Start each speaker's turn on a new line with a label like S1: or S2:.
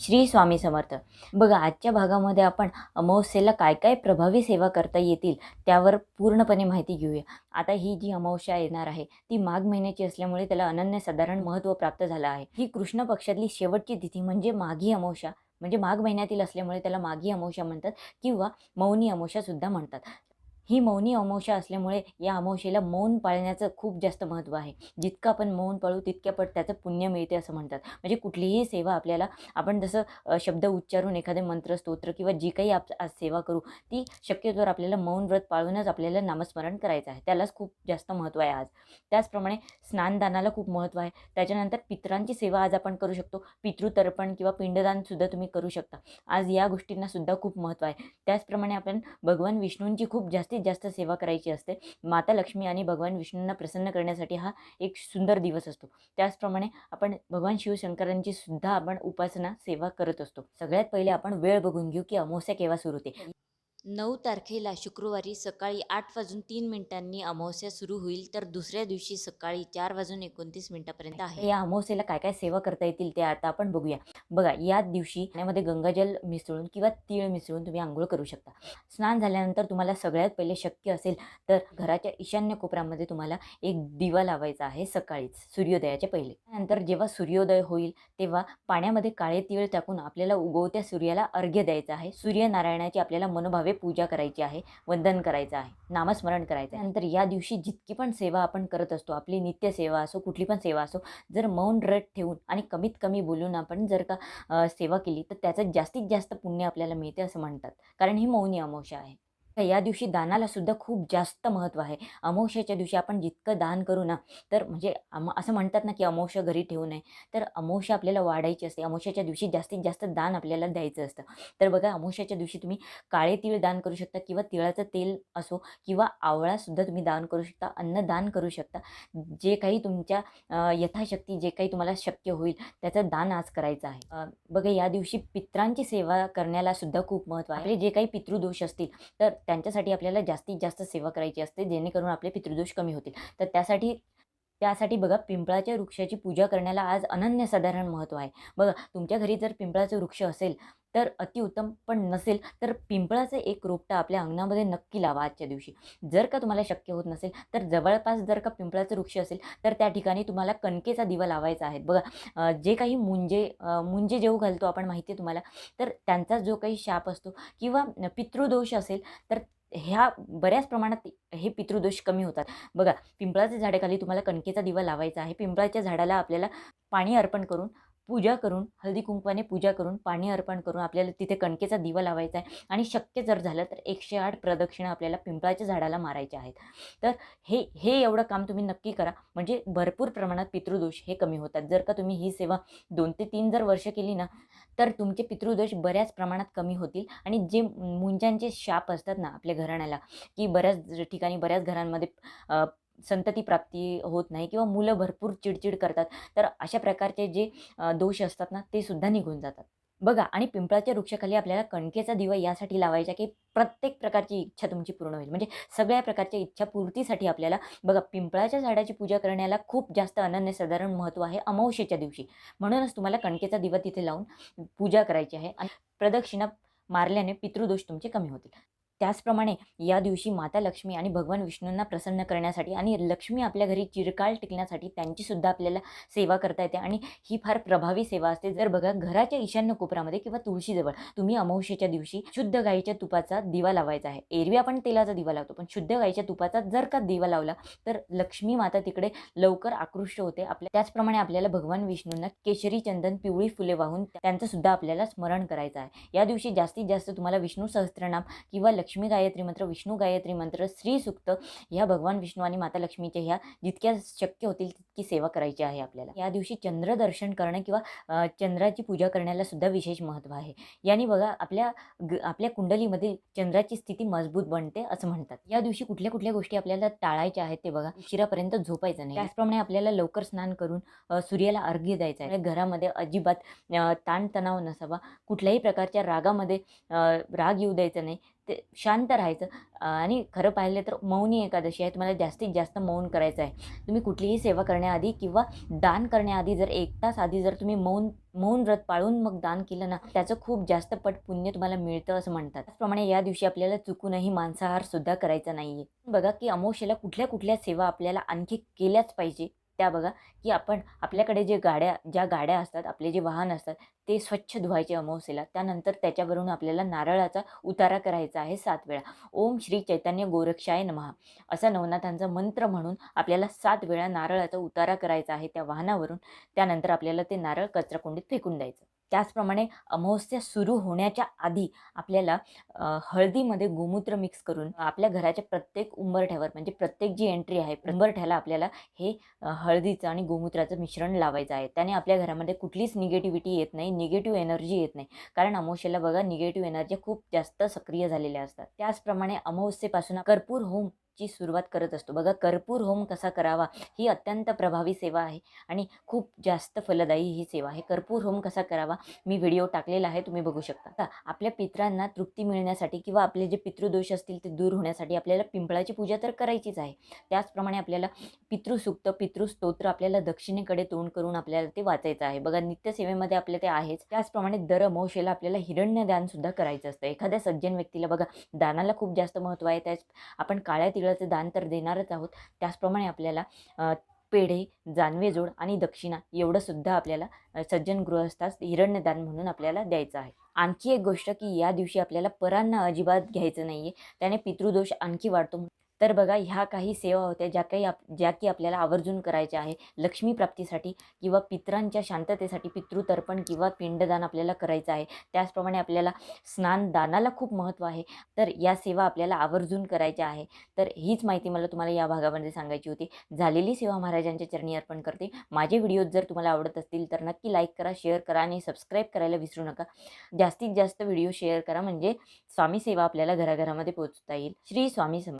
S1: श्री स्वामी समर्थ. बघा आजच्या भागामध्ये आपण अमावस्येला काय काय प्रभावी सेवा करता येतील त्यावर पूर्णपणे माहिती घेऊया. आता ही जी अमावस्या येणार आहे ती माघ महिन्याची असल्यामुळे त्याला अनन्यसाधारण महत्त्व प्राप्त झालं आहे. ही कृष्ण पक्षातली शेवटची तिथी म्हणजे माघी अमावस्या म्हणजे माघ महिन्यातील असल्यामुळे त्याला माघी अमावस्या म्हणतात किंवा मौनी अमावस्यासुद्धा म्हणतात. ही मौनी अमावस्या असल्यामुळे या अमावशेला मौन पाळण्याचं खूप जास्त महत्त्व आहे. जितकं आपण मौन पाळू तितक्या पट त्याचं पुण्य मिळते असं म्हणतात. म्हणजे कुठलीही सेवा आपल्याला आपण जसं शब्द उच्चारून एखादे मंत्र स्तोत्र किंवा जी काही आप आज सेवा करू ती शक्यतोवर आपल्याला मौन व्रत पाळूनच आपल्याला नामस्मरण करायचं आहे. त्यालाच खूप जास्त महत्त्व आहे आज. त्याचप्रमाणे स्नानदानाला खूप महत्त्व आहे. त्याच्यानंतर पितरांची सेवा आज आपण करू शकतो. पितृतर्पण किंवा पिंडदानसुद्धा तुम्ही करू शकता. आज या गोष्टींनासुद्धा खूप महत्त्व आहे. त्याचप्रमाणे आपण भगवान विष्णूंची खूप जास्तीत जास्त सेवा करायची असते. माता लक्ष्मी आणि भगवान विष्णूंना प्रसन्न करण्यासाठी हा एक सुंदर दिवस असतो. त्याचप्रमाणे आपण भगवान शिवशंकरांची सुद्धा आपण उपासना सेवा करत असतो. सगळ्यात पहिले आपण वेळ बघून घेऊ की अमावस्या केव्हा सुरू होते.
S2: नऊ तारखेला शुक्रवारी सकाळी आठ वाजून तीन मिनिटांनी अमावस्या सुरू होईल तर दुसऱ्या दिवशी सकाळी चार वाजून एकोणतीस मिनिटापर्यंत आहे.
S1: या अमावस्येला काय काय सेवा करता येतील ते आता आपण बघूया. बघा या दिवशी पाण्यामध्ये गंगाजल मिसळून किंवा तीळ मिसळून तुम्ही आंघोळ करू शकता. स्नान झाल्यानंतर तुम्हाला सगळ्यात पहिले शक्य असेल तर घराच्या ईशान्य कोपऱ्यामध्ये तुम्हाला एक दिवा लावायचा आहे सकाळीच सूर्योदयाच्या पहिले. नंतर जेव्हा सूर्योदय होईल तेव्हा पाण्यामध्ये काळे तीळ टाकून आपल्याला उगवत्या सूर्याला अर्घ्य द्यायचा आहे. सूर्यनारायणाची आपल्याला मनोभावे पूजा करायची आहे वंदन करायचं आहे नामस्मरण करायचं आहे. नंतर या दिवशी जितकी पण सेवा आपण करत असतो आपली नित्य सेवा असो कुठली पण सेवा असो जर मौन रट ठेवून आणि कमीत कमी बोलून आपण जर का सेवा केली तर त्याचं जास्तीत जास्त पुण्य आपल्याला मिळते असं म्हणतात. कारण ही मौनी अमावस्या आहे. तर या दिवशी दानाला सुद्धा खूप जास्त महत्त्व आहे. अमावश्याच्या दिवशी आपण जितकं दान करू ना तर म्हणजे अम असं म्हणतात ना की अमावस्या घरी ठेवू नये. तर अमावस्या आपल्याला वाढायची असते. अमावश्याच्या दिवशी जास्तीत जास्त दान आपल्याला द्यायचं असतं. तर बघा अमावश्याच्या दिवशी तुम्ही काळे तीळ दान करू शकता किंवा तिळाचं तेल असो किंवा आवळासुद्धा तुम्ही दान करू शकता अन्न दान करू शकता. जे काही तुमच्या यथाशक्ती जे काही तुम्हाला शक्य होईल त्याचं दान आज करायचं आहे. बघा या दिवशी पित्रांची सेवा करण्याला सुद्धा खूप महत्त्व आहे. जे काही पितृदोष असतील तर त्यांच्यासाठी आपल्याला जास्तीत जास्त सेवा करायची असते जेणेकरून आपले पितृदोष कमी होतील. तर त्यासाठी त्यासाठी बघा पिंपळाच्या वृक्षाची पूजा करण्याला आज अनन्यसाधारण महत्त्व आहे. बघा तुमच्या घरी जर पिंपळाचं वृक्ष असेल तर अतिउत्तम पण नसेल तर पिंपळाचं एक रोपटं आपल्या अंगणामध्ये नक्की लावा आजच्या दिवशी. जर का तुम्हाला शक्य होत नसेल तर जवळपास जर का पिंपळाचं वृक्ष असेल तर त्या ठिकाणी तुम्हाला कणकेचा दिवा लावायचा आहे. बघा जे काही मुंजे मुंजे जेव घालतो आपण माहिती आहे तुम्हाला? तर त्यांचा जो काही शाप असतो किंवा पितृदोष असेल तर ह्या बऱ्याच प्रमाणात हे पितृदोष कमी होतात. बघा पिंपळाच्या झाडाखाली तुम्हाला कणकेचा दिवा लावायचा आहे. पिंपळाच्या झाडाला आपल्याला पाणी अर्पण करून पूजा करून हळदी कुंकवाने पूजा करून पाणी अर्पण करून आपल्याला तिथे कणकेचा दिवा लावायचा आहे आणि शक्य जर झालं तर एकशे आठ प्रदक्षिणा आपल्याला पिंपळाच्या झाडाला मारायच्या आहेत. तर हे हे एवढं काम तुम्ही नक्की करा. म्हणजे भरपूर प्रमाणात पितृदोष हे कमी होतात. जर का तुम्ही ही सेवा दोन ते तीन जर वर्ष केली ना तर तुमचे पितृदोष बऱ्याच प्रमाणात कमी होतील. आणि जे मुंजांचे शाप असतात ना आपल्या घराण्याला की बऱ्याच ठिकाणी बऱ्याच घरांमध्ये संतती प्राप्ती होत नाही किंवा मुलं भरपूर चिडचिड करतात तर अशा प्रकारचे जे दोष असतात ना ते सुद्धा निघून जातात. बघा आणि पिंपळाच्या वृक्षाखाली आपल्याला कणकेचा दिवा यासाठी लावायचा की प्रत्येक प्रकारची इच्छा तुमची पूर्ण होईल. म्हणजे सगळ्या प्रकारच्या इच्छा पूर्तीसाठी आपल्याला बघा पिंपळाच्या झाडाची पूजा करण्याला खूप जास्त अनन्यसाधारण महत्त्व आहे अमावस्येच्या दिवशी. म्हणूनच तुम्हाला कणकेचा दिवा तिथे लावून पूजा करायची आहे. आणि प्रदक्षिणा मारल्याने पितृदोष तुमचे कमी होतील. त्याचप्रमाणे या दिवशी माता लक्ष्मी आणि भगवान विष्णूंना प्रसन्न करण्यासाठी आणि लक्ष्मी आपल्या घरी चिरकाळ टिकण्यासाठी त्यांचीसुद्धा आपल्याला सेवा करता येते. आणि ही फार प्रभावी सेवा असते. जर बघा घराच्या ईशान्य कोपऱ्यामध्ये किंवा तुळशीजवळ तुम्ही अमावस्येच्या दिवशी शुद्ध गाईच्या तुपाचा दिवा लावायचा आहे. एरवी आपण तेलाचा दिवा लावतो पण शुद्ध गाईच्या तुपाचा जर का दिवा लावला तर लक्ष्मी माता तिकडे लवकर आकृष्ट होते. आपल्या त्याचप्रमाणे आपल्याला भगवान विष्णूंना केशरी चंदन पिवळी फुले वाहून त्यांचं सुद्धा आपल्याला स्मरण करायचं आहे. या दिवशी जास्तीत जास्त तुम्हाला विष्णू सहस्त्रनाम किंवा लक्ष्मी लक्ष्मी गायत्री मंत्र विष्णू गायत्री मंत्र श्री सुक्त ह्या भगवान विष्णू आणि माता लक्ष्मीच्या ह्या जितक्या शक्य होतील तितकी सेवा करायची आहे आपल्याला. या दिवशी चंद्र दर्शन करणं किंवा चंद्राची पूजा करण्याला सुद्धा विशेष महत्त्व आहे. याने बघा आपल्या आपल्या कुंडलीमधील चंद्राची स्थिती मजबूत बनते असं म्हणतात. या दिवशी कुठल्या कुठल्या गोष्टी आपल्याला टाळायच्या आहेत ते बघा. उशिरापर्यंत झोपायचं नाही. त्याचप्रमाणे आपल्याला लवकर स्नान करून सूर्याला अर्घ्य द्यायचं आहे. घरामध्ये अजिबात ताणतणाव नसावा. कुठल्याही प्रकारच्या रागामध्ये राग येऊ द्यायचा नाही. ते शांत राहायचं. आणि खरं पाहिलं तर मौनी एकादशी आहे. तुम्हाला जास्तीत जास्त मौन करायचं आहे. तुम्ही कुठलीही सेवा करण्याआधी किंवा दान करण्याआधी जर एक तास आधी जर तुम्ही मौन मौन व्रत पाळून मग दान केलं ना त्याचं खूप जास्त पट पुण्य तुम्हाला मिळतं असं म्हणतात. त्याचप्रमाणे या दिवशी आपल्याला चुकूनही मांसाहार सुद्धा करायचा आहे बघा की अमोशेला कुठल्या कुठल्या सेवा आपल्याला आणखी केल्याच पाहिजे. त्या बघा की आपण आपल्याकडे जे गाड्या ज्या गाड्या असतात आपले जे वाहन असतात ते स्वच्छ धुवायचे अमावस्येला. त्यानंतर त्याच्यावरून आपल्याला नारळाचा उतारा करायचा आहे सात वेळा. ओम श्री चैतन्य गोरक्षाय नमः. असा नवनाथांचा मंत्र म्हणून आपल्याला सात वेळा नारळाचा उतारा करायचा आहे त्या वाहनावरून. त्यानंतर आपल्याला ते नारळ कचराकुंडीत फेकून द्यायचं. त्याचप्रमाणे अमावस्या सुरू होण्याच्या आधी आपल्याला हळदीमध्ये गोमूत्र मिक्स करून आपल्या घराच्या प्रत्येक उंबरठ्यावर म्हणजे प्रत्येक जी एंट्री आहे उंबरठ्याला आपल्याला हे हळदीचं आणि गोमूत्राचं मिश्रण लावायचं आहे. त्याने आपल्या घरामध्ये कुठलीच निगेटिव्हिटी येत नाही निगेटिव्ह एनर्जी येत नाही. कारण अमावस्येला बघा निगेटिव्ह एनर्जी खूप जास्त सक्रिय झालेल्या असतात. त्याचप्रमाणे अमावस्येपासून कर्पूर होम ची सुरुवात करत असतो. बघा कर्पूर होम कसा करावा? ही अत्यंत प्रभावी सेवा आहे आणि खूप जास्त फलदायी ही सेवा आहे. कर्पूर होम कसा करावा? मी व्हिडिओ टाकलेला आहे तुम्ही बघू शकता. आता आपल्या पित्रांना तृप्ती मिळण्यासाठी किंवा आपले जे पितृदोष असतील ते दूर होण्यासाठी आपल्याला पिंपळाची पूजा तर करायचीच आहे. त्याचप्रमाणे आपल्याला पितृसुक्त पितृस्तोत्र आपल्याला दक्षिणेकडे तोंड करून आपल्याला ते वाचायचं आहे. बघा नित्यसेवेमध्ये आपलं ते आहेच. त्याचप्रमाणे दरमोशेला आपल्याला हिरण्यदान सुद्धा करायचं असतं. एखाद्या सज्जन व्यक्तीला बघा दानाला खूप जास्त महत्त्व आहे. त्याच आपण काळ्या तिळ तिळाचं दान तर देणारच आहोत. त्याचप्रमाणे आपल्याला पेढे जानवेजोड आणि दक्षिणा एवढं सुद्धा आपल्याला सज्जन गृहस्थास हिरण्यदान म्हणून आपल्याला द्यायचं आहे. आणखी एक गोष्ट की या दिवशी आपल्याला परांना अजिबात घ्यायचं नाही आहे त्याने पितृदोष आणखी वाढतो तर बघा ह्या काही सेवा होत्या ज्या काही आप ज्या की आपल्याला आवर्जून करायच्या आहे. लक्ष्मी प्राप्तीसाठी किंवा पितरांच्या शांततेसाठी पितृतर्पण किंवा पिंडदान आपल्याला करायचं आहे. त्याचप्रमाणे आपल्याला स्नानदानाला खूप महत्त्व आहे. तर या सेवा आपल्याला आवर्जून करायच्या आहे. तर हीच माहिती मला तुम्हाला या भागामध्ये सांगायची होती. झालेली सेवा महाराजांच्या चरणी अर्पण करते. माझे व्हिडिओज जर तुम्हाला आवडत असतील तर नक्की लाईक करा शेअर करा आणि सबस्क्राईब करायला विसरू नका. जास्तीत जास्त व्हिडिओ शेअर करा म्हणजे स्वामी सेवा आपल्याला घराघरामध्ये पोहोचता येईल. श्री स्वामी सम